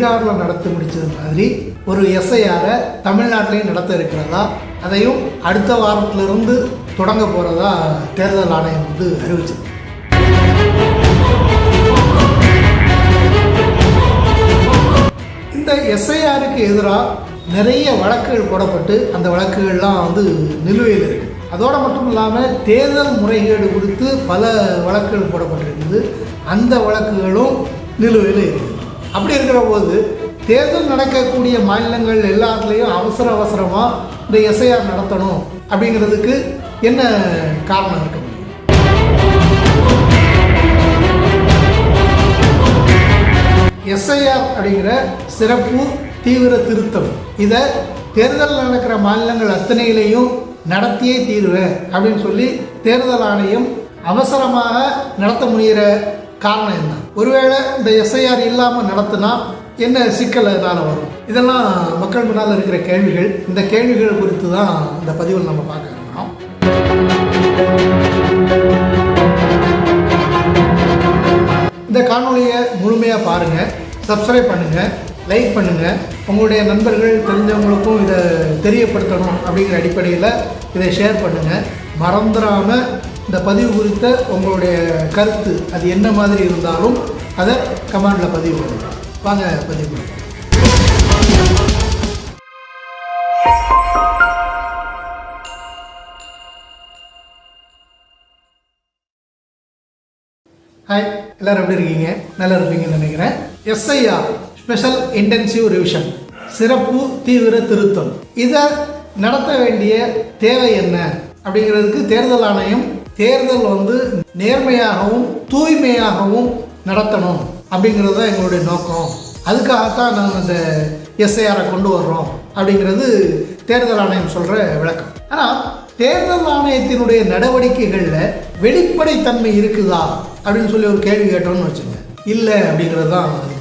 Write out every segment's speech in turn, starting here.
பீகாரில் நடத்தி முடித்தது மாதிரி ஒரு எஸ்ஐஆரை தமிழ்நாட்டிலையும் நடத்த இருக்கிறதா? அதையும் அடுத்த வாரத்திலிருந்து தொடங்க போகிறதா தேர்தல் ஆணையம் வந்து அறிவிச்சது இந்த எஸ்ஐஆருக்கு எதிராக நிறைய வழக்குகள் போடப்பட்டு அந்த வழக்குகள்லாம் வந்து நிலுவையில் இருக்குது அதோடு மட்டும் இல்லாமல் தேர்தல் முறைகேடு குறித்து பல வழக்குகள் போடப்பட்டிருக்குது. அந்த வழக்குகளும் நிலுவையில் இருக்குது அப்படி இருக்கிற போது தேர்தல் நடக்கக்கூடிய மாநிலங்கள் எல்லாத்துலேயும் அவசர அவசரமாக இந்த எஸ்ஐஆர் நடத்தணும் அப்படிங்கிறதுக்கு என்ன காரணம் இருக்கு எஸ்ஐஆர் அப்படிங்கிற சிறப்பு தீவிர திருத்தம். இதை தேர்தல் நடக்கிற மாநிலங்கள் அத்தனையிலையும் நடத்தியே தீருவேன் அப்படின்னு சொல்லி தேர்தல் ஆணையம் அவசரமாக நடத்த முடிகிற காரணம் என்ன? ஒருவேளை இந்த எஸ்ஐஆர் இல்லாமல் நடத்தினா என்ன சிக்கல் அதனால் வரும்? இதெல்லாம் மக்கள் முன்னால் இருக்கிற கேள்விகள். இந்த கேள்விகள் குறித்து தான் இந்த பதிவில் நம்ம பார்க்க இந்த காணொலியை முழுமையாக பாருங்கள் சப்ஸ்கிரைப் பண்ணுங்கள் லைக் பண்ணுங்கள் உங்களுடைய நண்பர்கள் தெரிஞ்சவங்களுக்கும் இதை தெரியப்படுத்தணும் அப்படிங்கிற அடிப்படையில் இதை ஷேர் பண்ணுங்கள் மறந்துடாமல் இந்த பதிவு குறித்த உங்களுடைய கருத்து அது என்ன மாதிரி இருந்தாலும் அதை கமெண்டில் பதிவு பண்ணுங்கள் வாங்க பதிவு பண்ணுங்கள் ஹாய் எல்லாரும் எப்படி இருக்கீங்க? நல்லா இருப்பீங்கன்னு நினைக்கிறேன். எஸ்ஐஆர் ஸ்பெஷல் இன்டென்சிவ் ரிவிஷன் சிறப்பு தீவிர திருத்தம். இதை நடத்த வேண்டிய தேவை என்ன? அப்படிங்கிறதுக்கு தேர்தல் ஆணையம் தேர்தல் வந்து நேர்மையாகவும் தூய்மையாகவும் நடத்தணும் அப்படிங்கிறது தான் எங்களுடைய நோக்கம். அதுக்காகத்தான் நாங்கள் இந்த எஸ்ஐஆரை கொண்டு வர்றோம் அப்படிங்கிறது தேர்தல் ஆணையம் சொல்கிற விளக்கம். ஆனால் தேர்தல் ஆணையத்தினுடைய நடவடிக்கைகளில் வெளிப்படைத்தன்மை இருக்குதா அப்படின்னு சொல்லி ஒரு கேள்வி கேட்டோம்னு வச்சுங்க. இல்லை அப்படிங்கிறது தான் பதில்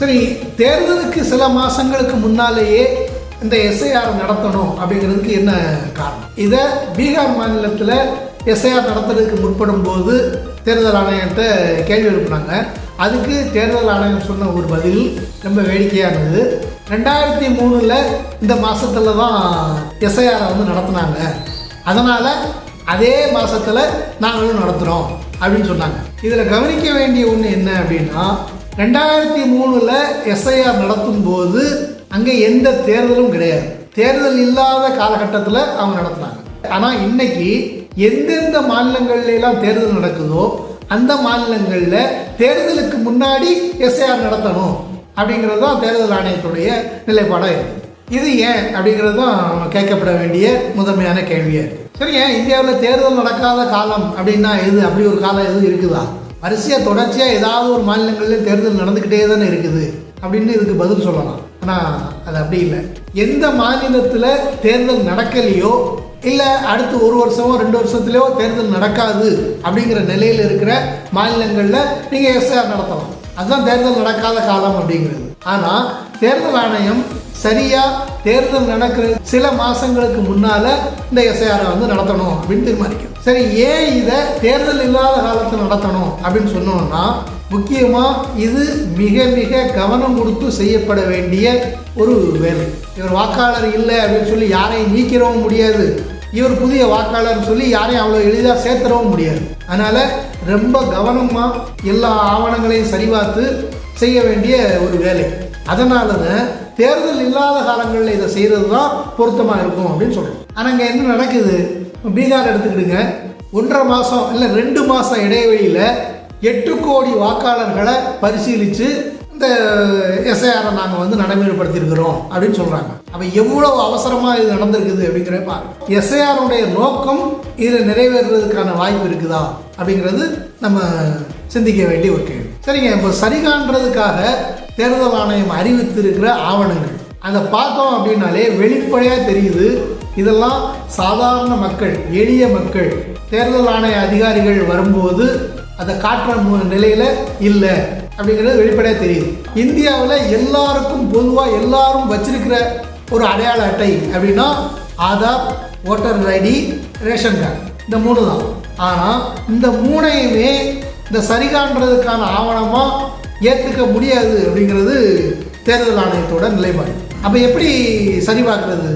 சரி தேர்தலுக்கு சில மாதங்களுக்கு முன்னாலேயே இந்த எஸ்ஐஆர் நடத்தணும் அப்படிங்கிறதுக்கு என்ன காரணம்? இதை பீகார் மாநிலத்தில் எஸ்ஐஆர் நடத்துறதுக்கு முற்படும் போது தேர்தல் ஆணையத்தை கேள்வி எழுப்புனாங்க. அதுக்கு தேர்தல் ஆணையம் சொன்ன ஒரு பதில் ரொம்ப வேடிக்கையானது. ரெண்டாயிரத்தி மூணில் இந்த மாதத்தில் தான் எஸ்ஐஆரை வந்து நடத்துனாங்க. அதனால் அதே மாதத்தில் நாங்களும் நடத்துகிறோம் அப்படின்னு சொன்னாங்க. இதில் கவனிக்க வேண்டிய ஒன்று என்ன அப்படின்னா ரெண்டாயிரத்தி மூணில் எஸ்ஐஆர் நடத்தும் போது அங்கே எந்த தேர்தலும் கிடையாது. தேர்தல் இல்லாத காலகட்டத்தில் அவங்க நடத்துனாங்க. ஆனால் இன்னைக்கு எந்தெந்த மாநிலங்கள்லாம் தேர்தல் நடக்குதோ அந்த மாநிலங்களில் தேர்தலுக்கு முன்னாடி எஸ்ஐஆர் நடத்தணும் அப்படிங்கிறது தான் தேர்தல் ஆணையத்துடைய நிலைப்பாடாக இருக்குது இது ஏன் அப்படிங்கிறது தான் கேட்கப்பட வேண்டிய முதன்மையான கேள்வியாக இருக்குது சரிங்க இந்தியாவில் தேர்தல் நடக்காத காலம் அப்படின்னா எது? அப்படி ஒரு காலம் எதுவும் இருக்குதா? வரிசையாக தொடர்ச்சியாக ஏதாவது ஒரு மாநிலங்களில் தேர்தல் நடந்துக்கிட்டே தானே இருக்குது அப்படின்னு இதுக்கு பதில் சொல்லலாம். ஆனால் அது அப்படி இல்லை. எந்த மாநிலத்தில் தேர்தல் நடக்கலையோ இல்லை அடுத்து ஒரு வருஷமோ ரெண்டு வருஷத்துலையோ தேர்தல் நடக்காது அப்படிங்கிற நிலையில் இருக்கிற மாநிலங்களில் நீங்கள் எஸ்ஐஆர் நடத்தலாம். அதுதான் தேர்தல் நடக்காத காலம் அப்படிங்கிறது. ஆனால் தேர்தல் ஆணையம் சரியாக தேர்தல் நடக்கிற சில மாதங்களுக்கு முன்னால் இந்த எஸ்ஐஆரை வந்து நடத்தணும் அப்படின்னு தீர்மானிக்கும். சரி ஏன் இதை தேர்தல் இல்லாத காலத்தில் நடத்தணும் அப்படின்னு சொன்னோம்னா முக்கியமாக இது மிக மிக கவனம் கொடுத்து செய்யப்பட வேண்டிய ஒரு வேலை. இவர் வாக்காளர் இல்லை அப்படின்னு சொல்லி யாரையும் நீக்கிறவும் முடியாது. இவர் புதிய வாக்காளர் சொல்லி யாரையும் அவ்வளோ எளிதாக சேர்த்துடவும் முடியாது. அதனால் ரொம்ப கவனமாக எல்லா ஆவணங்களையும் சரிபார்த்து செய்ய வேண்டிய ஒரு வேலை. அதனால தான் தேர்தல் இல்லாத காலங்களில் இதை செய்கிறது தான் பொருத்தமாக இருக்கும் அப்படின்னு சொல்கிறோம் ஆனால் இங்கே என்ன நடக்குது? பீகார் எடுத்துக்கிடுங்க. ஒன்றரை மாதம் இல்லை ரெண்டு மாதம் இடைவெளியில் எட்டு கோடி வாக்காளர்களை பரிசீலித்து இந்த எஸ்ஐஆரை நாங்கள் வந்து நடைமுறைப்படுத்தியிருக்கிறோம் அப்படின்னு சொல்கிறாங்க அப்போ எவ்வளவு அவசரமாக இது நடந்திருக்குது அப்படிங்கிற பாருங்க. எஸ்ஐஆருடைய நோக்கம் இதில் நிறைவேறுறதுக்கான வாய்ப்பு இருக்குதா அப்படிங்கிறது நம்ம சிந்திக்க வேண்டிய ஒரு கேள்வி. சரிங்க இப்போ சரிகான்றதுக்காக தேர்தல் ஆணையம் அறிவித்திருக்கிற ஆவணங்கள். அதை பார்த்தோம் அப்படின்னாலே வெளிப்படையாக தெரியுது இதெல்லாம் சாதாரண மக்கள் எளிய மக்கள் தேர்தல் ஆணைய அதிகாரிகள் வரும்போது அதை காட்டுற மு- இல்லை. அப்படிங்கிறது வெளிப்படையாக தெரியுது. இந்தியாவில் எல்லாருக்கும் பொதுவாக எல்லாரும் வச்சிருக்கிற ஒரு அடையாள அட்டை அப்படின்னா Aadhaar voter ID ration card இந்த மூணு தான். ஆனால் இந்த மூணையுமே இந்த சரிகான்றதுக்கான ஆவணமாக ஏற்றுக்க முடியாது அப்படிங்கிறது தேர்தல் ஆணையத்தோட நிலைப்பாடு. அப்போ எப்படி சரிபார்க்கறது?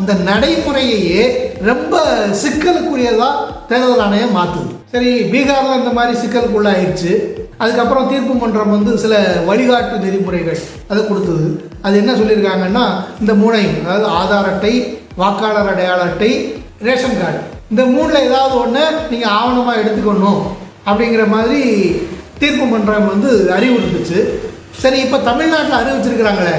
இந்த நடைமுறையையே ரொம்ப சிக்கலுக்குரியதாக தேர்தல் ஆணையம் மாற்றுது சரி பீகாரில் இந்த மாதிரி சிக்கலுக்குள்ளாயிருச்சு அதுக்கப்புறம் தீர்ப்பு மன்றம் வந்து சில வழிகாட்டு நெறிமுறைகள் அதை கொடுத்தது. அது என்ன சொல்லியிருக்காங்கன்னா இந்த மூணையும் அதாவது ஆதார் அட்டை வாக்காளர் அடையாள அட்டை ரேஷன் கார்டு. இந்த மூணில் ஏதாவது ஒன்று நீங்கள் ஆவணமாக எடுத்துக்கணும் அப்படிங்கிற மாதிரி தீர்ப்பு மன்றம் வந்து அறிவுறுத்துச்சு. சரி இப்போ தமிழ்நாட்டில் அறிவிச்சிருக்கிறாங்களே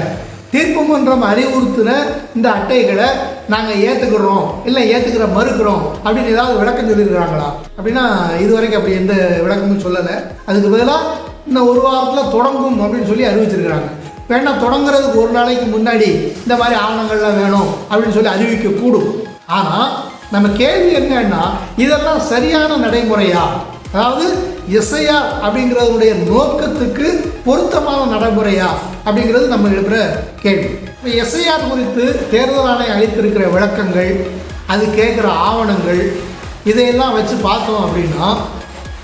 தீர்ப்புமன்றம் அறிவுறுத்தின இந்த அட்டைகளை நாங்கள் ஏற்றுக்கிறோம் இல்லை ஏற்றுக்கிற மறுக்கிறோம் அப்படின்னு ஏதாவது விளக்கம் சொல்லியிருக்கிறாங்களா? அப்படின்னா இதுவரைக்கும் அப்படி எந்த விளக்கமும் சொல்லலை. அதுக்கு பதிலாக இந்த ஒரு வாரத்தில் தொடங்கும் அப்படின்னு சொல்லி அறிவிச்சிருக்கிறாங்க. வேணா தொடங்குறதுக்கு ஒரு நாளைக்கு முன்னாடி இந்த மாதிரி ஆவணங்கள்லாம் வேணும் அப்படின்னு சொல்லி அறிவிக்க கூடும் ஆனால் நம்ம கேள்வி என்னன்னா இதெல்லாம் சரியான நடைமுறையா? அதாவது எஸ்ஐஆர் அப்படிங்கிறதுடைய நோக்கத்துக்கு பொருத்தமான நடைமுறையா அப்படிங்கிறது நம்ம எழுப்புகிற கேள்வி. இப்போ எஸ்ஐஆர் குறித்து தேர்தல் ஆணையம் அளித்திருக்கிற விளக்கங்கள் அது கேட்குற ஆவணங்கள் இதையெல்லாம் வச்சு பார்த்தோம் அப்படின்னா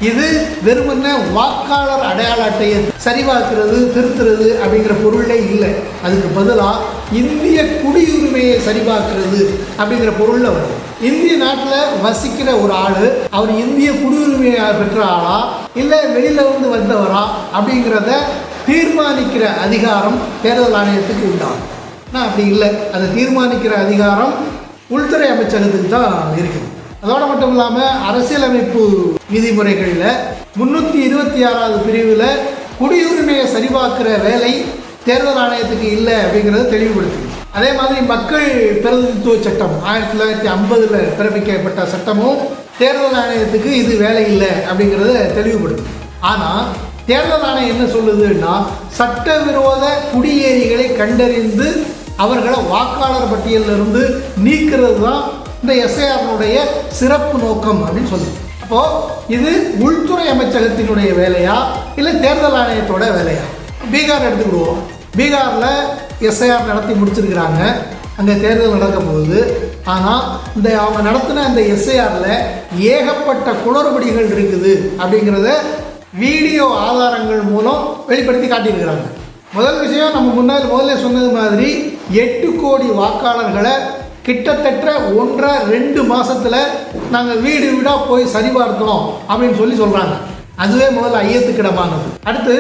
இது வெறுமனே வாக்காளர் அடையாள அட்டையை சரிபார்க்கிறது திருத்துறது அப்படிங்கிற பொருளே இல்லை. அதுக்கு பதிலாக இந்திய குடியுரிமையை சரிபார்க்கிறது அப்படிங்கிற பொருளில் வரும். இந்திய நாட்டில் வசிக்கிற ஒரு ஆள் அவர் இந்திய குடியுரிமையை பெற்ற ஆளா இல்லை வெளியில இருந்து வந்தவரா அப்படிங்கிறத தீர்மானிக்கிற அதிகாரம் தேர்தல் ஆணையத்துக்கு உண்டாகும் ஆனால் அப்படி இல்லை. அதை தீர்மானிக்கிற அதிகாரம் உள்துறை அமைச்சகத்துக்கு தான் இருக்குது. அதோடு மட்டும் இல்லாமல் அரசியலமைப்பு விதிமுறைகளில் முந்நூற்றி இருபத்தி ஆறாவது பிரிவில் குடியுரிமையை சரிபார்க்கிற வேலை தேர்தல் ஆணையத்துக்கு இல்லை அப்படிங்கிறத தெளிவுபடுத்துது. அதே மாதிரி மக்கள் பிரதிநிதித்துவ சட்டம் ஆயிரத்தி தொள்ளாயிரத்தி ஐம்பதில் பிறப்பிக்கப்பட்ட சட்டமும் தேர்தல் ஆணையத்துக்கு இது வேலை இல்லை அப்படிங்கிறத தெளிவுபடுத்துது. ஆனால் தேர்தல் ஆணையம் என்ன சொல்லுதுன்னா சட்டவிரோத குடியேறிகளை கண்டறிந்து அவர்களை வாக்காளர் பட்டியலிருந்து நீக்கிறது தான் இந்த எஸ்ஐஆர்னுடைய சிறப்பு நோக்கம் அப்படின்னு சொல்லுது. அப்போது இது உள்துறை அமைச்சகத்தினுடைய வேலையா இல்லை தேர்தல் ஆணையத்தோட வேலையா? பீகார் எடுத்துக்கிடுவோம். பீகாரில் எஸ்ஐஆர் நடத்தி முடிச்சிருக்கிறாங்க. அங்கே தேர்தல் நடக்கும்போது ஆனால் இந்த அவங்க நடத்தின அந்த எஸ்ஐஆரில் ஏகப்பட்ட குளறுபடிகள் இருக்குது அப்படிங்கிறத வீடியோ ஆதாரங்கள் மூலம் வெளிப்படுத்தி காட்டியிருக்கிறாங்க. முதல் விஷயம் நம்ம முன்னாடி முதல்ல சொன்னது மாதிரி எட்டு கோடி வாக்காளர்களை கிட்டத்தட்ட ஒன்றரை ரெண்டு மாதத்தில் நாங்கள் வீடு வீடாக போய் சரிபார்த்தோம் அப்படின்னு சொல்லி சொல்கிறாங்க அதுவே முதல்ல ஐயத்துக்கிடமானது அடுத்து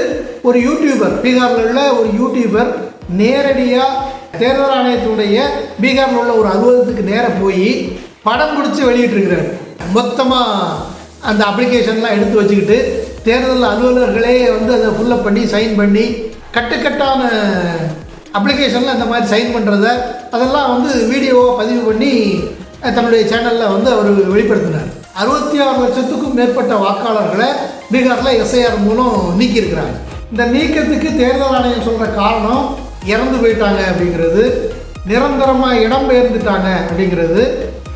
ஒரு யூடியூபர் பீகாரில் உள்ள ஒரு யூடியூபர் நேரடியாக தேர்தல் ஆணையத்தினுடைய பீகாரில் உள்ள ஒரு அலுவலகத்துக்கு நேராக போய் படம் பிடிச்சி வெளியிட்டிருக்கிறார். மொத்தமாக அந்த அப்ளிகேஷன்லாம் எடுத்து வச்சுக்கிட்டு தேர்தல் அலுவலர்களே வந்து அதை ஃபுல்லப் பண்ணி சைன் பண்ணி கட்டுக்கட்டான அப்ளிகேஷனில் அந்த மாதிரி சைன் பண்ணுறத அதெல்லாம் வந்து வீடியோவாக பதிவு பண்ணி தன்னுடைய சேனலில் வந்து அவர் வெளிப்படுத்தினார். அறுபத்தி ஆறு லட்சத்துக்கும் மேற்பட்ட வாக்காளர்களை பீகாரில் எஸ்ஐஆர் மூலம் நீக்கியிருக்கிறாங்க. இந்த நீக்கத்துக்கு தேர்தல் ஆணையம் சொல்கிற காரணம் இறந்து போயிட்டாங்க அப்படிங்கிறது நிரந்தரமாக இடம் பெயர்ந்துட்டாங்க அப்படிங்கிறது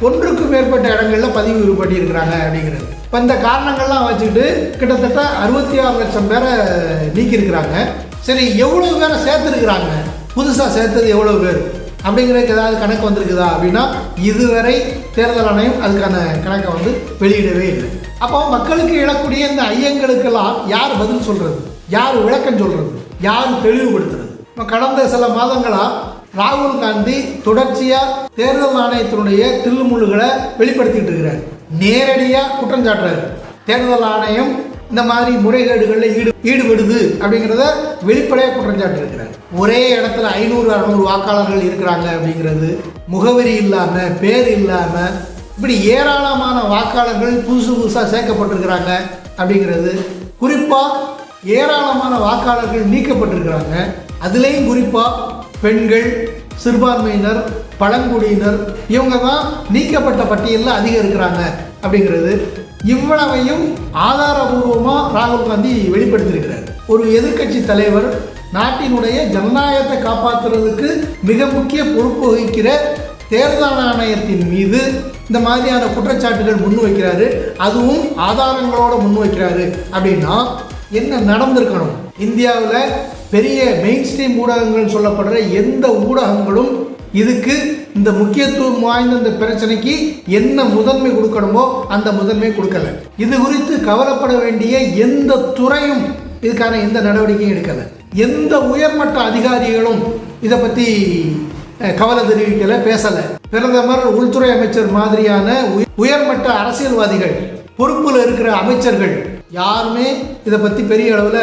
ஒன்றுக்கும் மேற்பட்ட இடங்களில் பதிவு பண்ணியிருக்கிறாங்க அப்படிங்கிறது. இப்போ இந்த காரணங்கள்லாம் வச்சுக்கிட்டு கிட்டத்தட்ட அறுபத்தி ஆறு லட்சம் பேரை நீக்கியிருக்கிறாங்க. சரி எவ்வளோ பேரை சேர்த்துருக்குறாங்க? புதுசாக சேர்த்தது எவ்வளோ பேர்? அப்படிங்கிறதுக்கு ஏதாவது கணக்கு வந்திருக்குதா அப்படின்னா இதுவரை தேர்தல் ஆணையம் அதுக்கான கணக்கை வந்து வெளியிடவே இல்லை. அப்போ மக்களுக்கு எழக்கூடிய இந்த ஐயங்களுக்கெல்லாம் யார் பதில் சொல்கிறது யார் விளக்கம் சொல்கிறது யார் தெளிவுபடுத்துறது? இப்போ கடந்த சில மாதங்களாக ராகுல் காந்தி தொடர்ச்சியாக தேர்தல் ஆணையத்தினுடைய தில்லுமுள்ளுகளை வெளிப்படுத்திட்டு இருக்கிறார். நேரடியாக குற்றம் சாட்டுறாரு. தேர்தல் ஆணையம் இந்த மாதிரி முறைகேடுகளில் ஈடு ஈடுபடுது அப்படிங்கிறத வெளிப்படையாக குற்றம் சாட்டியிருக்கிறார். ஒரே இடத்துல ஐநூறு அறநூறு வாக்காளர்கள் இருக்கிறாங்க அப்படிங்கிறது முகவரி இல்லாமல் பேர் இல்லாமல் இப்படி ஏராளமான வாக்காளர்கள் புதுசு புதுசாக சேர்க்கப்பட்டிருக்கிறாங்க அப்படிங்கிறது குறிப்பாக ஏராளமான வாக்காளர்கள் நீக்கப்பட்டிருக்கிறாங்க. அதுலேயும் குறிப்பாக பெண்கள் சிறுபான்மையினர் பழங்குடியினர் இவங்க தான் நீக்கப்பட்ட பட்டியலில் அதிகம் இருக்கிறாங்க அப்படிங்கிறது இவ்வளவையும் ஆதாரபூர்வமாக ராகுல் காந்தி வெளிப்படுத்தியிருக்கிறார். ஒரு எதிர்க்கட்சி தலைவர் நாட்டினுடைய ஜனநாயகத்தை காப்பாற்றுறதுக்கு மிக முக்கிய பொறுப்பு வகிக்கிற தேர்தல் ஆணையத்தின் மீது இந்த மாதிரியான குற்றச்சாட்டுகள் முன்வைக்கிறாரு. அதுவும் ஆதாரங்களோட முன்வைக்கிறாரு. அப்படின்னா என்ன நடந்திருக்கணும்? இந்தியாவில் பெரிய மெயின் ஸ்ட்ரீம் ஊடகங்கள் சொல்லப்படுற எந்த ஊடகங்களும் இதுக்கு இந்த முக்கியத்துவம் வாய்ந்த இந்த பிரச்சனைக்கு என்ன முதன்மை கொடுக்கணுமோ அந்த முதன்மை கொடுக்கல. இது குறித்து கவலைப்பட வேண்டிய எந்த துறையும் இதுக்கான எந்த நடவடிக்கையும் எடுக்கலை. எந்த உயர்மட்ட அதிகாரிகளும் இதை பற்றி கவலை தெரிவிக்கலை பேசலை. பிரதமர் உள்துறை அமைச்சர் மாதிரியான உய- உயர்மட்ட அரசியல்வாதிகள் பொறுப்பில் இருக்கிற அமைச்சர்கள் யாருமே இதை பற்றி பெரிய அளவில்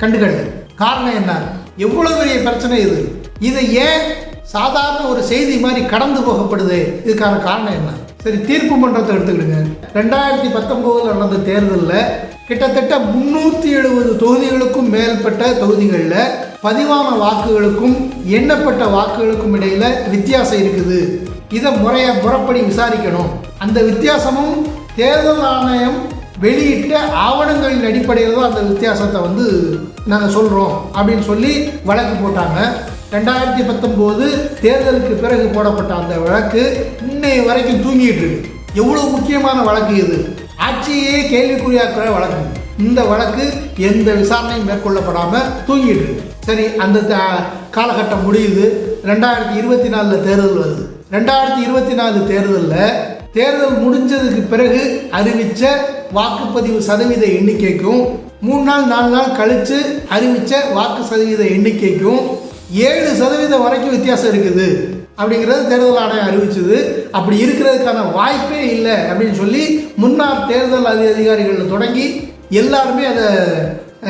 கண்டுக்கல. காரணம் என்ன? எவ்வளோ பெரிய பிரச்சனை இது? இதை ஏன் சாதாரண ஒரு செய்தி மாதிரி கடந்து போகப்படுது? இதுக்கான காரணம் என்ன? சரி தீர்ப்பு மன்றத்தை எடுத்துக்கிடுங்க. ரெண்டாயிரத்தி பத்தொம்போதில் நடந்த தேர்தலில் கிட்டத்தட்ட முன்னூற்றி எழுபது தொகுதிகளுக்கும் மேற்பட்ட தொகுதிகளில் பதிவான வாக்குகளுக்கும் எண்ணப்பட்ட வாக்குகளுக்கும் இடையில் வித்தியாசம் இருக்குது. இதை முறைய முறைப்படி விசாரிக்கணும். அந்த வித்தியாசமும் தேர்தல் ஆணையம் வெளியிட்ட ஆவணங்களின் அடிப்படையில் தான் அந்த வித்தியாசத்தை வந்து நாங்கள் சொல்கிறோம் அப்படின்னு சொல்லி வழக்கு போட்டாங்க. ரெண்டாயிரத்தி பத்தொம்போது தேர்தலுக்கு பிறகு போடப்பட்ட அந்த வழக்கு இன்னை வரைக்கும் தூங்கிட்டு இருக்கு. எவ்வளோ முக்கியமான வழக்கு இது? ஆட்சியே கேள்விக்குறியாக்குற வழக்கு. இந்த வழக்கு எந்த விசாரணையும் மேற்கொள்ளப்படாமல் தூங்கிட்டு இருக்கு. சரி அந்த காலகட்டம் முடியுது. ரெண்டாயிரத்தி இருபத்தி நாலில் தேர்தல் வருது. ரெண்டாயிரத்தி இருபத்தி நாலு தேர்தலில் தேர்தல் முடிஞ்சதுக்கு பிறகு அறிவித்த வாக்குப்பதிவு சதவீத எண்ணிக்கைக்கும் மூணு நாள் நாலு நாள் கழித்து அறிவித்த வாக்கு சதவீத எண்ணிக்கைக்கும் ஏழு சதவீதம் வரைக்கும் வித்தியாசம் இருக்குது. அப்படிங்கிறது தேர்தல் ஆணையம் அறிவிச்சது. அப்படி இருக்கிறதுக்கான வாய்ப்பே இல்லை அப்படின்னு சொல்லி முன்னாள் தேர்தல் அதி அதிகாரிகள் தொடங்கி எல்லாருமே அதை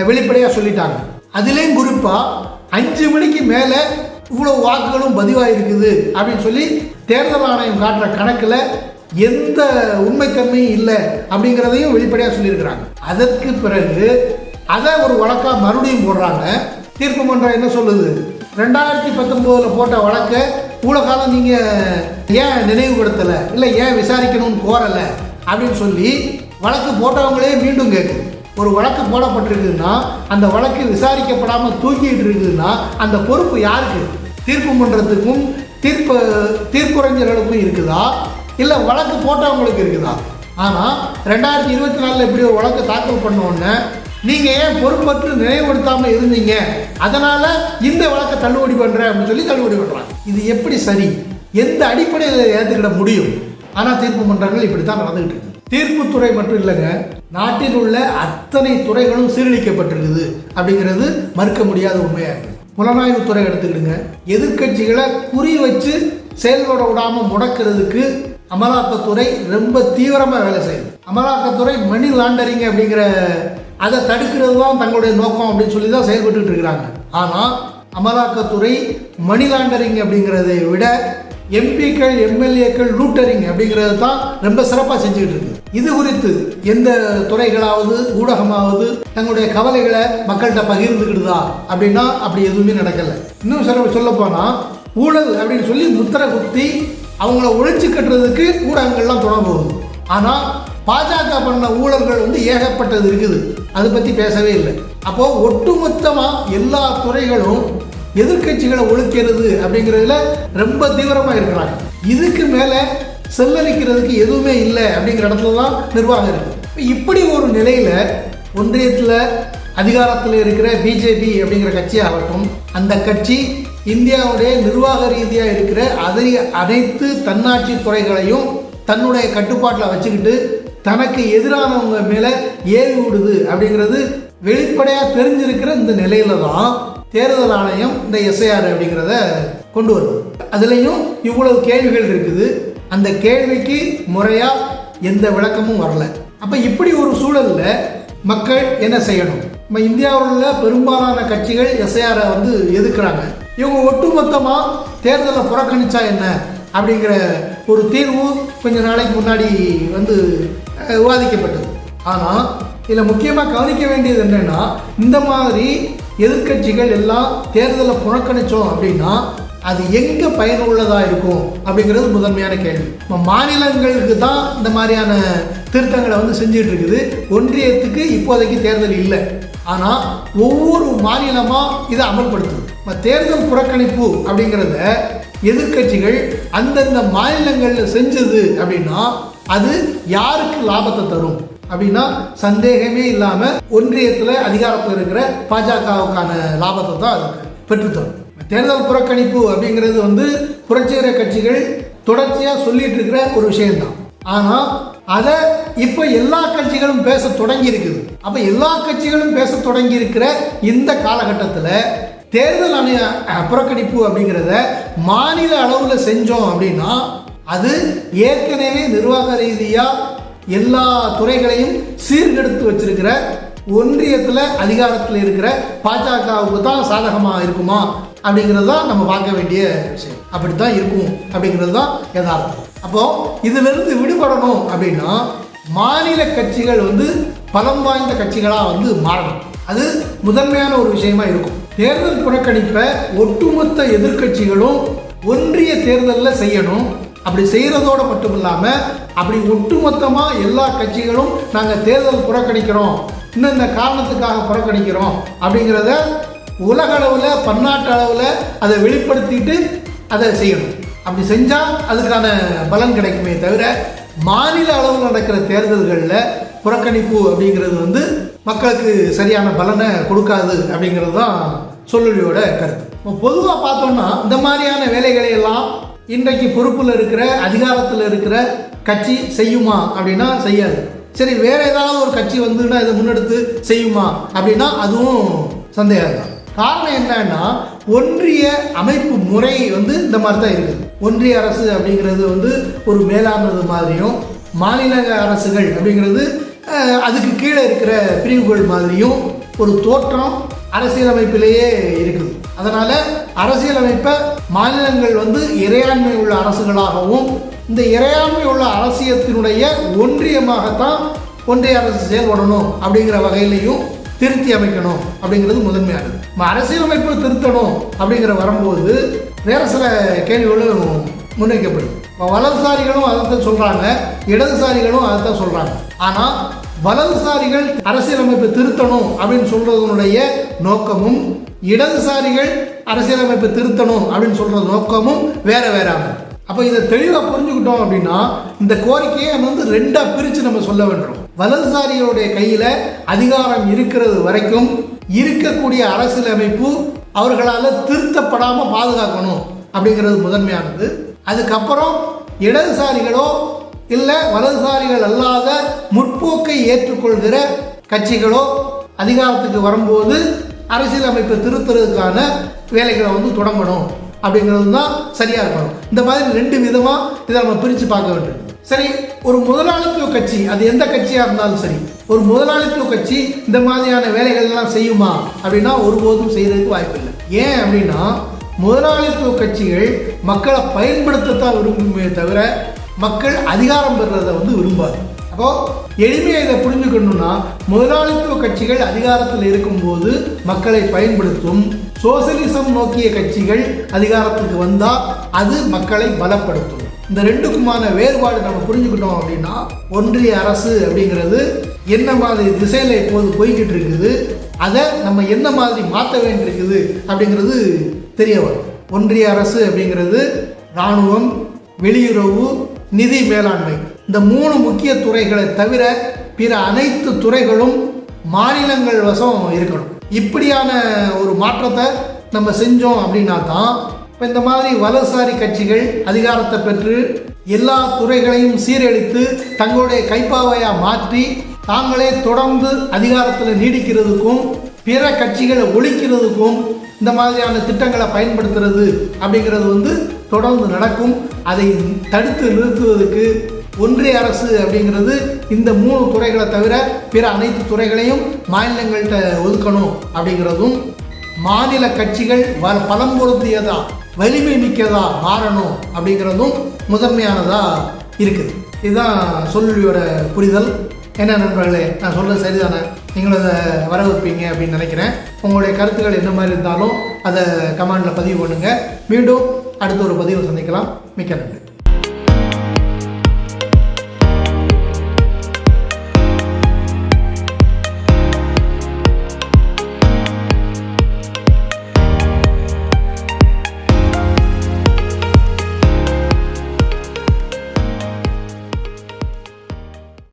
வெளிப்படையாக சொல்லிட்டாங்க. அதுலேயும் குறிப்பாக அஞ்சு மணிக்கு மேலே இவ்வளோ வாக்குகளும் பதிவாயிருக்குது அப்படின்னு சொல்லி தேர்தல் ஆணையம் காட்டுற கணக்கில் எந்த உண்மைத்தன்மையும் இல்லை அப்படிங்கிறதையும் வெளிப்படையாக சொல்லியிருக்கிறாங்க. அதற்கு பிறகு அதை ஒரு வழக்காக மறுபடியும் போடுறாங்க. தீர்ப்பு மன்றம் என்ன சொல்லுது? ரெண்டாயிரத்தி பத்தொம்போதில் போட்ட வழக்கை இவ்வளோ காலம் நீங்கள் ஏன் நினைவுபடுத்தலை? இல்லை ஏன் விசாரிக்கணும்னு கோரலை? அப்படின்னு சொல்லி வழக்கு போட்டவங்களே மீண்டும் கேட்குது ஒரு வழக்கு போடப்பட்டிருக்குதுன்னா அந்த வழக்கு விசாரிக்கப்படாமல் தூக்கிட்டு இருக்குதுன்னா அந்த பொறுப்பு யாருக்கு? தீர்ப்பு மன்றத்துக்கும் தீர்ப்பு தீர்ப்புரைஞர்களுக்கும் இருக்குதா? இல்லை வழக்கு போட்டவங்களுக்கு இருக்குதா? ஆனால் ரெண்டாயிரத்தி இருபத்தி நாலில் இப்படி ஒரு வழக்கு தாக்கல் பண்ணோன்னே நீங்கள் ஏன் பொறுப்பற்று நினைவுபடுத்தாமல் இருந்தீங்க? அதனால் இந்த வழக்கை தள்ளுபடி பண்ணுறேன் அப்படின்னு சொல்லி தள்ளுபடி பண்ணுறாங்க இது எப்படி சரி? எந்த அடிப்படையில் ஏற்றுக்கிட முடியும்? ஆனால் தீர்ப்பு மன்றங்கள் இப்படி தான் நடந்துகிட்டு இருக்கு தீர்ப்புத்துறை மட்டும் இல்லைங்க நாட்டில் உள்ள அத்தனை துறைகளும் சீரழிக்கப்பட்டிருக்குது அப்படிங்கிறது மறுக்க முடியாத உண்மையாக இருக்குது புலனாய்வுத்துறை எடுத்துக்கிடுங்க. எதிர்க்கட்சிகளை குறி வச்சு செயல்பட விடாமல் முடக்கிறதுக்கு அமலாக்கத்துறை ரொம்ப தீவிரமாக வேலை செய்யுது. அமலாக்கத்துறை மணி லாண்டரிங் அப்படிங்கிற அதை தடுக்கிறது தான் தங்களுடைய நோக்கம் அப்படின்னு சொல்லி தான் செயல்பட்டு இருக்கிறாங்க. ஆனால் அமலாக்கத்துறை மணி லாண்டரிங் அப்படிங்கிறதை விட எம்பிக்கள் எம்எல்ஏக்கள் லூட்டரிங் அப்படிங்கிறது தான் ரொம்ப சிறப்பாக செஞ்சுக்கிட்டு இருக்கு. இது குறித்து எந்த துறைகளாவது ஊடகமாவது தங்களுடைய கவலைகளை மக்கள்கிட்ட பகிர்ந்துக்கிடுதா அப்படின்னா அப்படி எதுவுமே நடக்கலை. இன்னும் சில சொல்ல போனால் ஊழல் அப்படின்னு சொல்லி முத்திரை குத்தி அவங்கள ஒழிச்சு கட்டுறதுக்கு ஊடகங்கள்லாம் தொடங்குவது ஆனால் பாஜக பண்ண ஊழல்கள் வந்து ஏகப்பட்டது இருக்குது. அதை பற்றி பேசவே இல்லை. அப்போது ஒட்டுமொத்தமாக எல்லா துறைகளும் எதிர்க்கட்சிகளை ஒழிக்கிறது அப்படிங்கிறதுல ரொம்ப தீவிரமாக இருக்கிறாங்க. இதுக்கு மேலே செல்லரிக்கிறதுக்கு எதுவுமே இல்லை அப்படிங்கிற இடத்துல தான் நிர்வாகம் இருக்குது இப்படி ஒரு நிலையில் ஒன்றியத்தில் அதிகாரத்தில் இருக்கிற பிஜேபி அப்படிங்கிற கட்சியாகட்டும் அந்த கட்சி இந்தியாவுடைய நிர்வாக ரீதியாக இருக்கிற அதை அனைத்து தன்னாட்சி துறைகளையும் தன்னுடைய கட்டுப்பாட்டில் வச்சுக்கிட்டு தனக்கு எதிரானவங்க மேலே ஏறி விடுது அப்படிங்கிறது வெளிப்படையாக தெரிஞ்சிருக்கிற இந்த நிலையில தான் தேர்தல் ஆணையம் இந்த எஸ்ஐஆர் அப்படிங்கிறத கொண்டு வருது. அதுலேயும் இவ்வளவு கேள்விகள் இருக்குது. அந்த கேள்விக்கு முறையாக எந்த விளக்கமும் வரல. அப்போ இப்படி ஒரு சூழலில் மக்கள் என்ன செய்யணும்? நம்ம இந்தியாவில் உள்ள பெரும்பாலான கட்சிகள் எஸ்ஐஆரை வந்து எதிர்க்கிறாங்க. இவங்க ஒட்டுமொத்தமாக தேர்தலை புறக்கணிச்சா என்ன? அப்படிங்கிற ஒரு தீர்வு கொஞ்ச நாளைக்கு முன்னாடி வந்து விவாதிக்கப்பட்டது. ஆனால் இதில் முக்கியமாக கவனிக்க வேண்டியது என்னென்னா இந்த மாதிரி எதிர்க்கட்சிகள் எல்லாம் தேர்தலை புறக்கணித்தோம் அப்படின்னா அது எங்கே பயனுள்ளதாக இருக்கும் அப்படிங்கிறது முதன்மையான கேள்வி. இப்போ மாநிலங்களுக்கு தான் இந்த மாதிரியான திருத்தங்களை வந்து செஞ்சுட்டு இருக்குது ஒன்றியத்துக்கு இப்போதைக்கு தேர்தல் இல்லை. ஆனால் ஒவ்வொரு மாநிலமாக இதை அமல்படுத்துது. இப்போ தேர்தல் புறக்கணிப்பு அப்படிங்கிறத எதிர்க்கட்சிகள் அந்தந்த மாநிலங்களில் செஞ்சது அப்படின்னா அது யாருக்கு லாபத்தை தரும்? அப்படின்னா சந்தேகமே இல்லாமல் ஒன்றியத்தில் அதிகாரத்தில் இருக்கிற பாஜகவுக்கான லாபத்தை தான் அதுக்கு பெற்றுத்தரும் தேர்தல் புறக்கணிப்பு அப்படிங்கிறது வந்து புரட்சிகர கட்சிகள் தொடர்ச்சியாக சொல்லிட்டு இருக்கிற ஒரு விஷயம்தான். ஆனால் அதை இப்போ எல்லா கட்சிகளும் பேச தொடங்கி இருக்குது அப்ப எல்லா கட்சிகளும் பேச தொடங்கி இருக்கிற இந்த காலகட்டத்தில் தேர்தல் ஆணைய புறக்கணிப்பு அப்படிங்கிறத மாநில அளவில் செஞ்சோம் அப்படின்னா அது ஏற்கனவே நிர்வாக ரீதியாக எல்லா துறைகளையும் சீர்கெடுத்து வச்சிருக்கிற ஒன்றியத்தில் அதிகாரத்தில் இருக்கிற பாஜகவுக்கு தான் சாதகமாக இருக்குமா? அப்படிங்கிறது தான் நம்ம பார்க்க வேண்டிய விஷயம். அப்படி தான் இருக்கும் அப்படிங்கிறது தான் யதார்த்தம். அப்போ இதிலிருந்து விடுபடணும் அப்படின்னா மாநில கட்சிகள் வந்து பலம் வாய்ந்த கட்சிகளாக வந்து மாறணும். அது முதன்மையான ஒரு விஷயமா இருக்கும். தேர்தல் புறக்கணிப்பை ஒட்டுமொத்த எதிர்க்கட்சிகளும் ஒன்றிய தேர்தலில் செய்யணும். அப்படி செய்கிறதோட மட்டும் இல்லாமல் அப்படி ஒட்டுமொத்தமாக எல்லா கட்சிகளும் நாங்கள் தேர்தல் புறக்கணிக்கிறோம். இன்னும் இந்த காரணத்துக்காக புறக்கணிக்கிறோம். அப்படிங்கிறத உலக அளவில் பன்னாட்டு அளவில் அதை வெளிப்படுத்திட்டு அதை செய்யணும். அப்படி செஞ்சால் அதுக்கான பலன் கிடைக்குமே தவிர மாநில அளவில் நடக்கிற தேர்தல்களில் புறக்கணிப்பு அப்படிங்கிறது வந்து மக்களுக்கு சரியான பலனை கொடுக்காது அப்படிங்கிறது தான் சொல்லொலியோட கருத்து. பொதுவாக பார்த்தோம்னா இந்த மாதிரியான வேலைகளை எல்லாம் இன்றைக்கு பொறுப்பில் இருக்கிற அதிகாரத்தில் இருக்கிற கட்சி செய்யுமா அப்படின்னா செய்யாது. சரி வேற ஏதாவது ஒரு கட்சி வந்துன்னா இதை முன்னெடுத்து செய்யுமா அப்படின்னா அதுவும் சந்தேகம் தான் காரணம் என்னன்னா ஒன்றிய அமைப்பு முறை வந்து இந்த மாதிரி தான் இருக்குது. ஒன்றிய அரசு அப்படிங்கிறது வந்து ஒரு மேலானது மாதிரியும் மாநில அரசுகள் அப்படிங்கிறது அதுக்கு கீழே இருக்கிற பிரிவுகள் மாதிரியும் ஒரு தோற்றம் அரசியலமைப்பிலேயே இருக்குது. அதனால் அரசியலமைப்பை மாநிலங்கள் வந்து இறையாண்மை உள்ள அரசுகளாகவும் இந்த இறையாண்மை உள்ள அரசியத்தினுடைய ஒன்றியமாகத்தான் ஒன்றிய அரசு செயல்படணும் அப்படிங்கிற வகையிலையும் திருத்தி அமைக்கணும் அப்படிங்கிறது முதன்மையானது. நம்ம அரசியலமைப்பு திருத்தணும் அப்படிங்கிற வரும்போது வேற சில கேள்விகளும் முன்வைக்கப்படுது. இப்போ வலதுசாரிகளும் அதைத்தான் சொல்கிறாங்க இடதுசாரிகளும் அதைத்தான் சொல்கிறாங்க ஆனால் வலதுசாரிகள் அரசியலமைப்பை திருத்தணும் அப்படின்னு சொல்றதனுடைய நோக்கமும் இடதுசாரிகள் அரசியலமைப்பு திருத்தணும் அப்படின்னு சொல்ற நோக்கமும் வேற வேறாகும் அப்போ இதை தெளிவாக புரிஞ்சுக்கிட்டோம் அப்படின்னா இந்த கோரிக்கையை நம்ம வந்து ரெண்டாக பிரித்து நம்ம சொல்ல வேண்டும் வலதுசாரிகளுடைய கையில் அதிகாரம் இருக்கிறது வரைக்கும் இருக்கக்கூடிய அரசியலமைப்பு அவர்களால் திருத்தப்படாமல் பாதுகாக்கணும் அப்படிங்கிறது முதன்மையானது. அதுக்கப்புறம் இடதுசாரிகளோ இல்லை வலதுசாரிகள் அல்லாத முற்போக்கை ஏற்றுக்கொள்கிற கட்சிகளோ அதிகாரத்துக்கு வரும்போது அரசியலமைப்பை திருத்துறதுக்கான வேலைகளை வந்து தொடங்கணும் அப்படிங்கிறது தான் சரியாக இருக்கணும். இந்த மாதிரி ரெண்டு விதமாக இதை நம்ம பிரித்து பார்க்க வேண்டும். சரி ஒரு முதலாளித்துவ கட்சி அது எந்த கட்சியாக இருந்தாலும் சரி ஒரு முதலாளித்துவ கட்சி இந்த மாதிரியான வேலைகள் எல்லாம் செய்யுமா அப்படின்னா ஒருபோதும் செய்யறதுக்கு வாய்ப்பு இல்லை ஏன் அப்படின்னா முதலாளித்துவ கட்சிகள் மக்களை பயன்படுத்தத்தான் விரும்புமே தவிர மக்கள் அதிகாரம் பெறுறதை வந்து விரும்பாது. அப்போ எளிமையை இதை புரிஞ்சுக்கணும்னா முதலாளித்துவ கட்சிகள் அதிகாரத்தில் இருக்கும்போது மக்களை பயன்படுத்தும் சோசியலிசம் நோக்கிய கட்சிகள் அதிகாரத்துக்கு வந்தால் அது மக்களை பலப்படுத்தும். இந்த ரெண்டுக்குமான வேறுபாடு நம்ம புரிஞ்சுக்கிட்டோம் அப்படின்னா ஒன்றிய அரசு அப்படிங்கிறது என்ன மாதிரி திசையில் இப்போது போய்கிட்டு இருக்குது அதை நம்ம என்ன மாதிரி மாற்ற வேண்டியிருக்குது அப்படிங்கிறது தெரிய வரும். ஒன்றிய அரசு அப்படிங்கிறது இராணுவம் வெளியுறவு நிதி மேலாண்மை. இந்த மூணு முக்கிய துறைகளை தவிர பிற அனைத்து துறைகளும் மாநிலங்கள் வசம் இருக்கணும். இப்படியான ஒரு மாற்றத்தை நம்ம செஞ்சோம் அப்படின்னா தான் இப்போ இந்த மாதிரி வலதுசாரி கட்சிகள் அதிகாரத்தை பெற்று எல்லா துறைகளையும் சீரழித்து தங்களுடைய கைப்பாவையாக மாற்றி தாங்களே தொடர்ந்து அதிகாரத்தில் நீடிக்கிறதுக்கும் பிற கட்சிகளை ஒழிக்கிறதுக்கும் இந்த மாதிரியான திட்டங்களை பயன்படுத்துறது அப்படிங்கிறது வந்து தொடர்ந்து நடக்கும். அதை தடுத்து நிறுத்துவதற்கு ஒன்றிய அரசு அப்படிங்கிறது இந்த மூணு துறைகளை தவிர பிற அனைத்து துறைகளையும் மாநிலங்கள்கிட்ட ஒதுக்கணும் அப்படிங்கிறதும் மாநில கட்சிகள் வ பலம் பொருந்தியதா வலிமை மிக்கதா மாறணும் அப்படிங்கிறதும் முதன்மையானதா இருக்குது. இதுதான் சொல்லியோட புரிதல். என்ன நண்பர்களே நான் சொல்கிறது சரிதானே? நீங்களும் அதை வரவேற்பீங்க அப்படின்னு நினைக்கிறேன். உங்களுடைய கருத்துக்கள் என்ன மாதிரி இருந்தாலும் அதை கமெண்டில் பதிவு பண்ணுங்கள் மீண்டும் அடுத்த ஒரு பதிவு சந்திக்கலாம். மிக்க நன்றி.